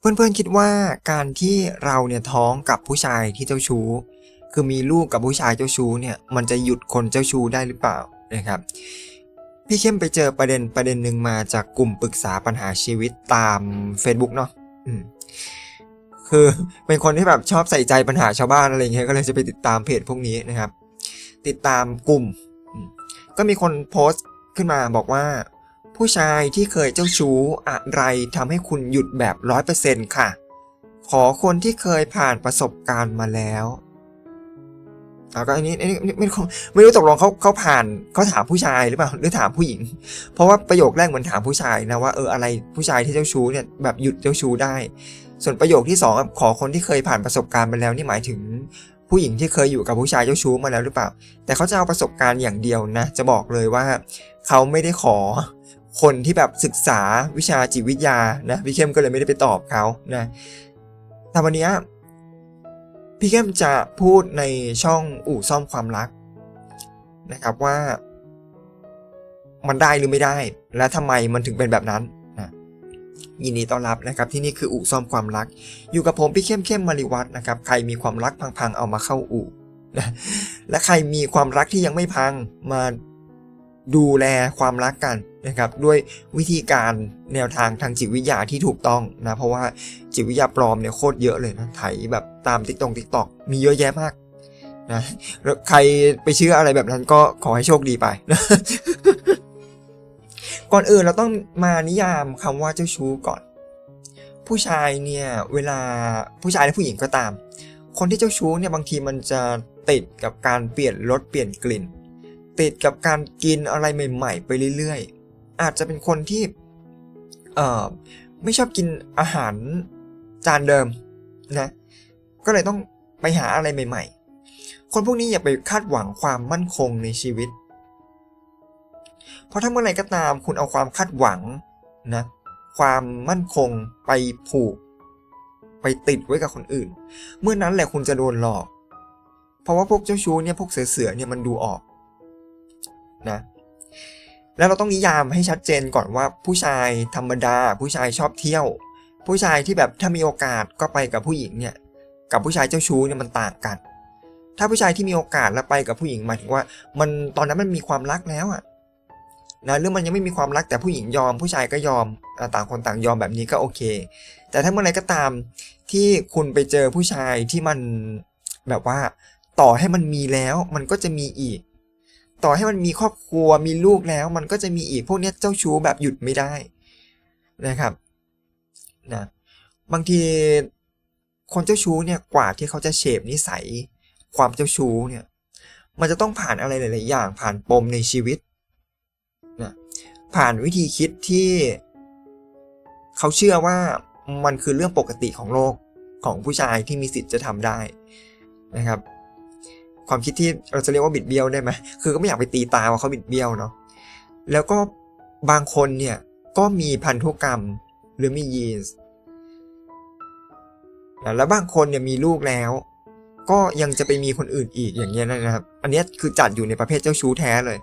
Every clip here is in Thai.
เพื่อนๆคิดว่าการที่เราเนี่ยท้องกับผู้ชายที่เจ้าชู้ คือมีลูกกับผู้ชายเจ้าชู้เนี่ยมันจะหยุดคนเจ้าชู้ได้หรือเปล่านะครับพี่เข้มไปเจอประเด็นประเด็นหนึ่งมาจากกลุ่มปรึกษาปัญหาชีวิตตาม Facebook เนาะคือเป็นคนที่แบบชอบใส่ใจปัญหาชาวบ้านอะไรเงี้ยก็เลยจะไปติดตามเพจพวกนี้นะครับ ติดตามกลุ่มอืมก็มีคนโพสต์ ขึ้นมาบอกว่า ผู้ชายที่เคยเจ้าชู้อะไรทำให้คุณหยุดแบบร้อยเปอร์เซ็นต์ค่ะ ขอคนที่เคยผ่านประสบการณ์มาแล้วเอาก็อันนี้อันนี้ไม่ไม่ไม่รู้ตกลงเขาเขาผ่านเขาถามผู้ชายหรือเปล่าหรือถามผู้หญิง เพราะว่าประโยคแรกเหมือนถามผู้ชายนะว่าเอออะไรผู้ชายที่เจ้าชู้เนี่ยแบบหยุดเจ้าชู้ได้ ส่วนประโยคที่สองขอคนที่เคยผ่านประสบการณ์มาแล้วนี่หมายถึง ผู้หญิงที่เคยอยู่กับผู้ชายเจ้าชู้มาแล้วหรือเปล่า แต่เขาจะเอาประสบการณ์อย่างเดียวนะ จะบอกเลยว่า เขาไม่ได้ขอคนที่แบบศึกษาวิชาจิตวิทยานะพี่เข้มก็เลยไม่ได้ไปตอบเขานะแต่วันนี้พี่เข้มจะพูดในช่องอู่ซ่อมความรักนะครับว่า มันได้หรือไม่ได้ และทำไมมันถึงเป็นแบบนั้น ยินดีต้อนรับนะครับที่นี่คืออู่ซ่อมความรัก อยู่กับผมพี่เข้มเข้มมาริวัฒน์นะครับใครมีความรักพังๆเอามาเข้าอู่นะและใครมีความรักที่ยังไม่พังมาดูแลความรักกันนะครับด้วยวิธีการแนวทางทางจิตวิทยาที่ถูกต้องนะเพราะว่าจิตวิทยาปลอมเนี่ยโคตรเยอะเลยนะไถแบบตามติ๊กตงติ๊กตอกมีเยอะแยะมากนะใครไปเชื่ออะไรแบบนั้นก็ขอให้โชคดีไปนะ ก่อนอื่นเราต้องมานิยามคำว่าเจ้าชู้ก่อน ผู้ชายเนี่ยเวลาผู้ชายและผู้หญิงก็ตาม คนที่เจ้าชู้เนี่ยบางทีมันจะติดกับการเปลี่ยนรสเปลี่ยนกลิ่น ติดกับการกินอะไรใหม่ ๆ ไปเรื่อยๆ อาจจะเป็นคนที่เอ่อไม่ชอบกินอาหารจานเดิมนะก็เลยต้องไปหาอะไรใหม่ ๆ คนพวกนี้อย่าไปคาดหวังความมั่นคงในชีวิต เพราะถ้าเมื่อไหร่ก็ตามคุณเอาความคาดหวังนะความมั่นคงไปผูก ไปติดไว้กับคนอื่น เมื่อนั้นแหละคุณจะโดนหลอก เพราะว่าพวกเจ้าชู้เนี่ยพวกเสือๆเนี่ยมันดูออกนะแล้วเราต้องนิยามให้ชัดเจนก่อนว่าผู้ชายธรรมดา ผู้ชายชอบเที่ยว ผู้ชายที่แบบถ้ามีโอกาสก็ไปกับผู้หญิงเนี่ยกับผู้ชายเจ้าชู้เนี่ยมันต่างกัน ถ้าผู้ชายที่มีโอกาสแล้วไปกับผู้หญิงหมายถึงว่า มันตอนนั้นมันมีความรักแล้วอะ นะหรือมันยังไม่มีความรักแต่ผู้หญิงยอม ผู้ชายก็ยอมต่างคนต่างยอมแบบนี้ก็โอเค แต่ถ้าเมื่อไหรก็ตามที่คุณไปเจอผู้ชายที่มันแบบว่า ต่อให้มันมีแล้วมันก็จะมีอีก ต่อให้มันมีครอบครัวมีลูกแล้วมันก็จะมีอีกพวกนี้เจ้าชู้แบบหยุดไม่ได้นะครับนะบางทีคนเจ้าชู้เนี่ยกว่าที่เขาจะเฉบนิสัย ความเจ้าชู้เนี่ยมันจะต้องผ่านอะไรหลาย ๆ อย่างผ่านปมในชีวิต ผ่านวิธีคิดที่ เขาเชื่อว่ามันคือเรื่องปกติของโลกของผู้ชายที่มีสิทธิ์จะทำได้นะครับ ความคิดที่เราจะเรียกว่าบิดเบี้ยวได้ไหมคือก็ไม่อยากไปตีตาว่าเขาบิดเบี้ยวเนาะแล้วก็บางคนเนี่ยก็มีพันธุกรรมหรือมียีนส์แล้วบางคนเนี่ยมีลูกแล้ว ก็ยังจะไปมีคนอื่นอีกอย่างเงี้ยนะครับ อันนี้คือจัดอยู่ในประเภทเจ้าชู้แท้เลย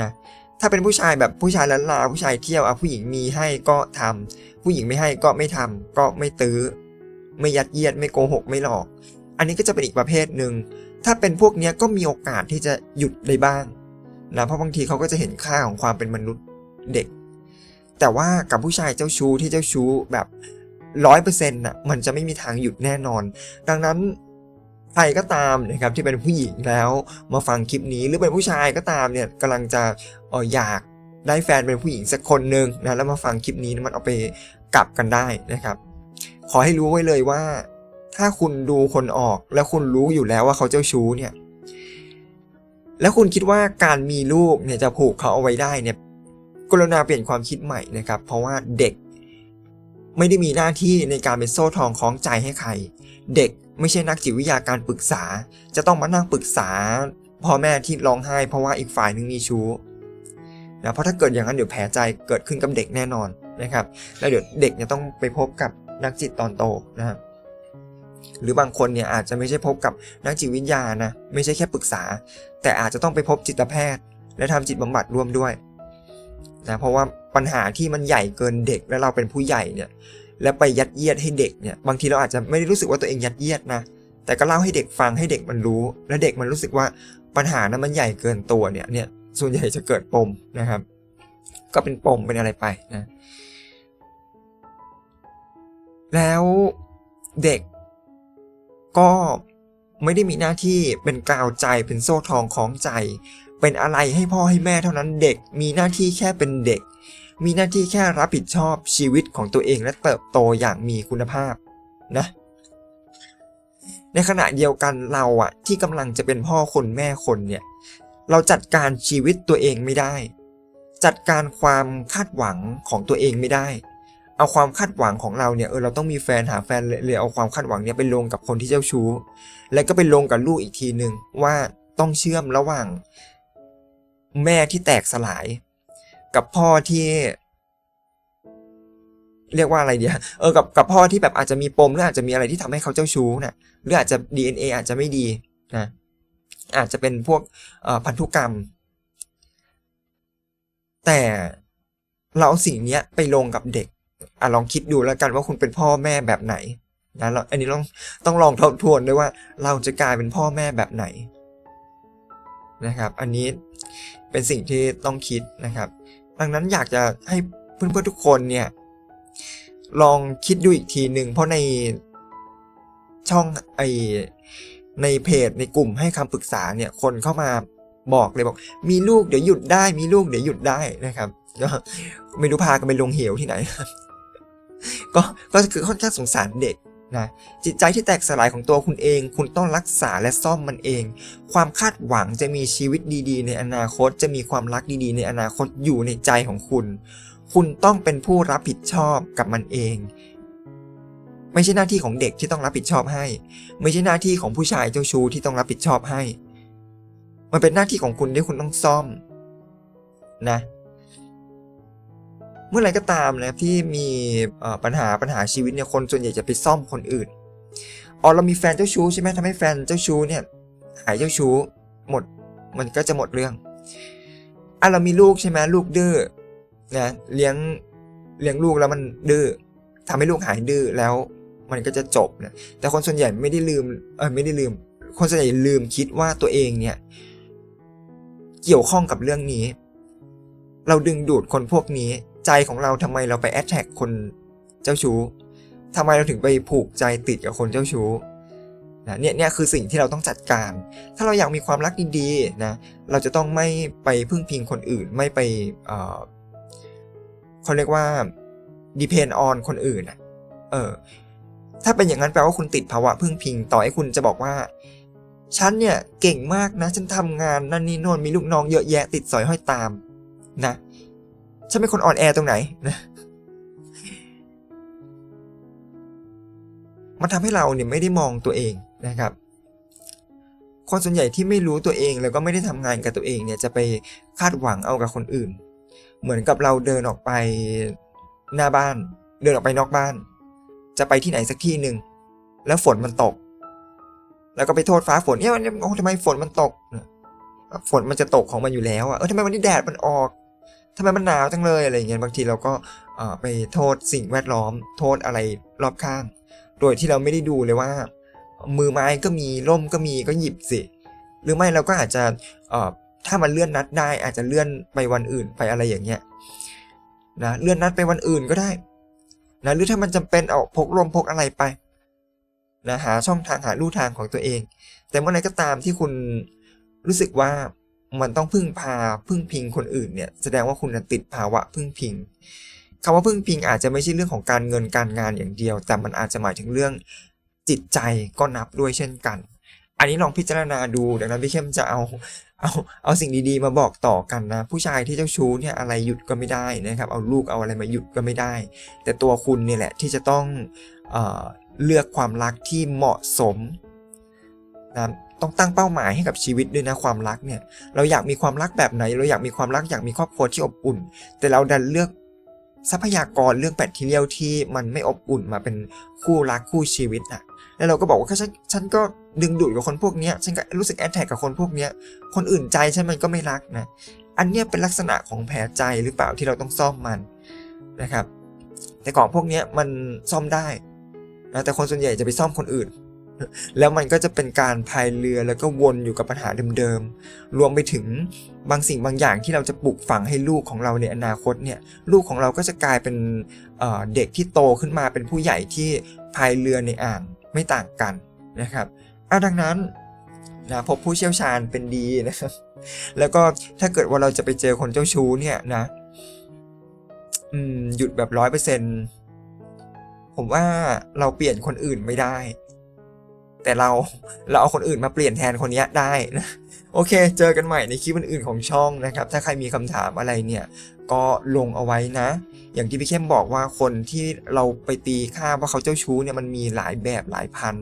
นะ ถ้าเป็นผู้ชายแบบผู้ชายล้านลาผู้ชายเที่ยวเอาผู้หญิงมีให้ก็ทำผู้หญิงไม่ให้ก็ไม่ทำก็ไม่ตื้อ ไม่ยัดเยียดไม่โกหกไม่หลอก อันนี้ก็จะเป็นอีกประเภทหนึ่งถ้าเป็นพวกเนี้ยก็มีโอกาสที่จะหยุดได้บ้างนะเพราะบางทีเขาก็จะเห็นค่าของความเป็นมนุษย์เด็ก แต่ว่ากับผู้ชายเจ้าชู้ที่เจ้าชู้แบบร้อยเปอร์เซ็นต์น่ะมันจะไม่มีทางหยุดแน่นอน ดังนั้น ใครก็ตามนะครับที่เป็นผู้หญิงแล้วมาฟังคลิปนี้หรือเป็นผู้ชายก็ตามเนี่ยกำลังจะอออยากได้แฟนเป็นผู้หญิงสักคนหนึ่งนะแล้วมาฟังคลิปนี้มันเอาไปกลับกันได้นะครับ ขอให้รู้ไว้เลยว่า ถ้าคุณดูคนออกแล้วคุณรู้อยู่แล้วว่าเขาเจ้าชู้เนี่ยแล้วคุณคิดว่าการมีลูกเนี่ยจะผูกเขาเอาไว้ได้เนี่ยกรุณาเปลี่ยนความคิดใหม่นะครับ เพราะว่าเด็กไม่ได้มีหน้าที่ในการเป็นโซ่ทองคล้องใจให้ใคร เด็ก ไม่ใช่นักจิตวิทยาการปรึกษา จะต้องมานั่งปรึกษาพ่อแม่ที่ร้องไห้เพราะว่าอีกฝ่ายหนึงมีชู้นะเพราะถ้าเกิดอย่างนั้นเดี๋ยวแผลใจเกิดขึ้นกับเด็กแน่นอนนะครับ แล้วเดี๋ยวเด็กเนี่ยต้องไปพบกับนักจิตตอนโตนะครับหรือบางคนเนี่ยอาจจะไม่ใช่พบกับนักจิตวิทยานะไม่ใช่แค่ปรึกษา แต่อาจจะต้องไปพบจิตแพทย์ และทำจิตบำบัดร่วมด้วยนะเพราะว่าปัญหาที่มันใหญ่เกินเด็กแล้วเราเป็นผู้ใหญ่เนี่ย แล้วไปยัดเยียดให้เด็กเนี่ยบางทีเราอาจจะไม่ได้รู้สึกว่าตัวเองยัดเยียดนะแต่ก็เล่าให้เด็กฟังให้เด็กมันรู้ แล้วเด็กมันรู้สึกว่าปัญหานั้นมันใหญ่เกินตัวเนี่ยเนี่ยส่วนใหญ่จะเกิดปมนะครับ ก็เป็นปมเป็นอะไรไปนะแล้วเด็กก็ไม่ได้มีหน้าที่เป็นกาวใจเป็นโซ่ทองของใจ เป็นอะไรให้พ่อให้แม่เท่านั้นเด็กมีหน้าที่แค่เป็นเด็ก มีหน้าที่แค่รับผิดชอบชีวิตของตัวเองและเติบโตอย่างมีคุณภาพนะ ในขณะเดียวกันเราอะที่กำลังจะเป็นพ่อคนแม่คนเนี่ยเราจัดการชีวิตตัวเองไม่ได้ จัดการความคาดหวังของตัวเองไม่ได้ เอาความคาดหวังของเราเนี่ยเออเราต้องมีแฟนหาแฟนเลยเลยเอาความคาดหวังเนี่ยไปลงกับคนที่เจ้าชู้ แล้วก็ไปลงกับลูกอีกทีหนึ่งว่าต้องเชื่อมระหว่าง แม่ที่แตกสลาย กับพ่อที่ เรียกว่าอะไรเดียเออกับกับพ่อที่แบบอาจจะมีปมหรืออาจจะมีอะไรที่ทำให้เขาเจ้าชู้น่ะหรืออาจจะ DNA อาจจะไม่ดีนะอาจจะเป็นพวกพันธุกรรม แต่เราเอาสิ่งเนี้ยไปลงกับเด็กอะลองคิดดูแล้วกันว่าคุณเป็นพ่อแม่แบบไหนนะเราอันนี้ต้องต้องลองทบทวนด้วยว่าเราจะกลายเป็นพ่อแม่แบบไหนนะครับ อันนี้เป็นสิ่งที่ต้องคิดนะครับ ดังนั้นอยากจะให้เพื่อนๆทุกคนเนี่ย ลองคิดดูอีกทีหนึ่งเพราะในช่องไอในเพจในกลุ่มให้คำปรึกษาเนี่ย คนเข้ามาบอกเลยบอก มีลูกเดี๋ยวหยุดได้มีลูกเดี๋ยวหยุดได้นะครับก็ไม่รู้พากันไปลงเหวที่ไหนก็ก็คือค่อนข้างสงสารเด็ก นะจิตใจที่แตกสลายของตัวคุณเอง คุณต้องรักษาและซ่อมมันเอง ความคาดหวังจะมีชีวิตดีๆ ในอนาคต จะมีความรักดีๆ ในอนาคตอยู่ในใจของคุณ คุณต้องเป็นผู้รับผิดชอบกับมันเอง ไม่ใช่หน้าที่ของเด็กที่ต้องรับผิดชอบให้ ไม่ใช่หน้าที่ของผู้ชายเจ้าชู้ที่ต้องรับผิดชอบให้ มันเป็นหน้าที่ของคุณที่คุณต้องซ่อม นะ เมื่อไรก็ตามนะที่มีปัญหาปัญหาชีวิตเนี่ยคนส่วนใหญ่จะไปซ่อมคนอื่นอ๋อเรามีแฟนเจ้าชู้ใช่ไหมทำให้แฟนเจ้าชู้เนี่ยหายเจ้าชู้หมดมันก็จะหมดเรื่องอะเรามีลูกใช่ไหมลูกดื้อนะเลี้ยงเลี้ยงลูกแล้วมันดื้อทำให้ลูกหายดื้อแล้วมันก็จะจบนะแต่คนส่วนใหญ่ไม่ได้ลืมเออไม่ได้ลืม คนส่วนใหญ่ลืมคิดว่าตัวเองเนี่ยเกี่ยวข้องกับเรื่องนี้ เราดึงดูดคนพวกนี้ ใจของเราทำไมเราไปแอดแท็กคนเจ้าชู้ทำไมเราถึงไปผูกใจติดกับคนเจ้าชู้นะเนี่ยเนี่ยคือสิ่งที่เราต้องจัดการ ถ้าเราอยากมีความรักดีๆนะเราจะต้องไม่ไปพึ่งพิงคนอื่นไม่ไปเอ่อเขาเรียกว่า depend on คนอื่นนะเออถ้าเป็นอย่างนั้นแปลว่าคุณติดภาวะพึ่งพิง ต่อให้คุณจะบอกว่า ฉันเนี่ยเก่งมากนะ ฉันทำงานนั่นนี่โน่นมีลูกน้องเยอะแยะติดสอยห้อยตามนะ ฉันเป็นคนอ่อนแอตรงไหนนะมันทำให้เราเนี่ยไม่ได้มองตัวเองนะครับ คนส่วนใหญ่ที่ไม่รู้ตัวเองแล้วก็ไม่ได้ทำงานกับตัวเองเนี่ยจะไปคาดหวังเอากับคนอื่น เหมือนกับเราเดินออกไปหน้าบ้าน เดินออกไปนอกบ้าน จะไปที่ไหนสักที่หนึ่งแล้วฝนมันตก แล้วก็ไปโทษฟ้าฝนเนี่ยมันโอ้ทำไมฝนมันตก ฝนมันจะตกของมันอยู่แล้วอะเออทำไมวันนี้แดดมันออก ทำไมมันหนาวจังเลยอะไรเงี้ยบางทีเราก็ไปโทษสิ่งแวดล้อม โทษอะไรรอบข้าง โดยที่เราไม่ได้ดูเลยว่า มือไม้ก็มีร่มก็มีก็หยิบสิ หรือไม่เราก็อาจจะถ้ามันเลื่อนนัดได้ อาจจะเลื่อนไปวันอื่นไปอะไรอย่างเงี้ยนะเลื่อนนัดไปวันอื่นก็ได้นะหรือถ้ามันจำเป็นเอาพกร่มพกอะไรไปนะหาช่องทางหาลู่ทางของตัวเอง แต่เมื่อไหร่ก็ตามที่คุณรู้สึกว่า มันต้องพึ่งพาพึ่งพิงคนอื่นเนี่ยแสดงว่าคุณติดภาวะพึ่งพิงคำว่าพึ่งพิงอาจจะไม่ใช่เรื่องของการเงินการงานอย่างเดียว แต่มันอาจจะหมายถึงเรื่องจิตใจก็นับด้วยเช่นกัน อันนี้ลองพิจารณาดูดังนั้นพี่เข้มจะเอาเอาเอาสิ่งดีๆมาบอกต่อกันนะ ผู้ชายที่เจ้าชู้เนี่ยอะไรหยุดก็ไม่ได้นะครับ เอาลูกเอาอะไรมาหยุดก็ไม่ได้ แต่ตัวคุณเนี่ยแหละที่จะต้องเอเลือกความรักที่เหมาะสมนะ ต้องตั้งเป้าหมายให้กับชีวิตด้วยนะความรักเนี่ย เราอยากมีความรักแบบไหน เราอยากมีความรักอยากมีครอบครัวที่อบอุ่น แต่เราดันเลือกทรัพยากรเรื่องแบคทีเรียลที่มันไม่อบอุ่นมาเป็นคู่รักคู่ชีวิตอะ แล้วเราก็บอกว่าฉันฉันก็ดึงดูดกับคนพวกนี้ฉันก็รู้สึกแอดแทกกับคนพวกนี้คนอื่นใจฉันมันก็ไม่รักนะ อันเนี้ยเป็นลักษณะของแผลใจหรือเปล่าที่เราต้องซ่อมมันนะครับ แต่ของพวกเนี้ยมันซ่อมได้นะแต่คนส่วนใหญ่จะไปซ่อมคนอื่น แล้วมันก็จะเป็นการพายเรือแล้วก็วนอยู่กับปัญหาเดิมๆ รวมไปถึงบางสิ่งบางอย่างที่เราจะปลูกฝังให้ลูกของเราในอนาคตเนี่ย ลูกของเราก็จะกลายเป็นเเด็กที่โตขึ้นมาเป็นผู้ใหญ่ที่พายเรือในอ่างไม่ต่างกันนะครับอะดังนั้นนะพบผู้เชี่ยวชาญเป็นดีนะครับแล้วก็ถ้าเกิดว่าเราจะไปเจอคนเจ้าชู้เนี่ยนะหยุดแบบร้อยเปอร์เซ็นผมว่าเราเปลี่ยนคนอื่นไม่ได้ แต่เราเราเอาคนอื่นมาเปลี่ยนแทนคนนี้ได้นะโอเค เจอกันใหม่ในคลิปอื่นๆของช่องนะครับ ถ้าใครมีคำถามอะไรเนี่ย ก็ลงเอาไว้นะ อย่างที่พี่เข้มบอกว่าคนที่เราไปตีค่าว่าเขาเจ้าชู้เนี่ยมันมีหลายแบบหลายพัน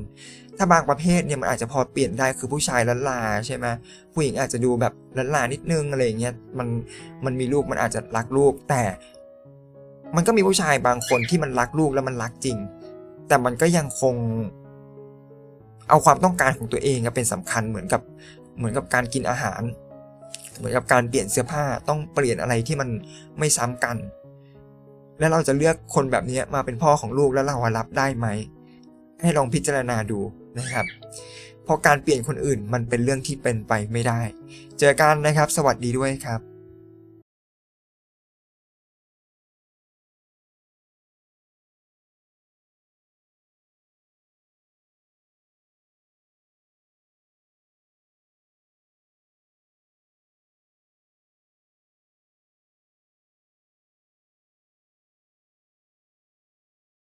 ถ้าบางประเภทเนี่ยมันอาจจะพอเปลี่ยนได้คือผู้ชายละลาใช่ไหมผู้หญิงอาจจะดูแบบละลานิดนึงอะไรเงี้ยมันมันมีลูกมันอาจจะรักลูก แต่มันก็มีผู้ชายบางคนที่มันรักลูกแล้วมันรักจริง แต่มันก็ยังคง เอาความต้องการของตัวเองเป็นสำคัญเหมือนกับเหมือนกับการกินอาหาร เหมือนกับการเปลี่ยนเสื้อผ้าต้องเปลี่ยนอะไรที่มันไม่ซ้ำกัน แล้วเราจะเลือกคนแบบนี้มาเป็นพ่อของลูกแล้วเรารับได้ไหม ให้ลองพิจารณาดูนะครับเพราะการเปลี่ยนคนอื่นมันเป็นเรื่องที่เป็นไปไม่ได้ เจอกันนะครับ สวัสดีด้วยครับ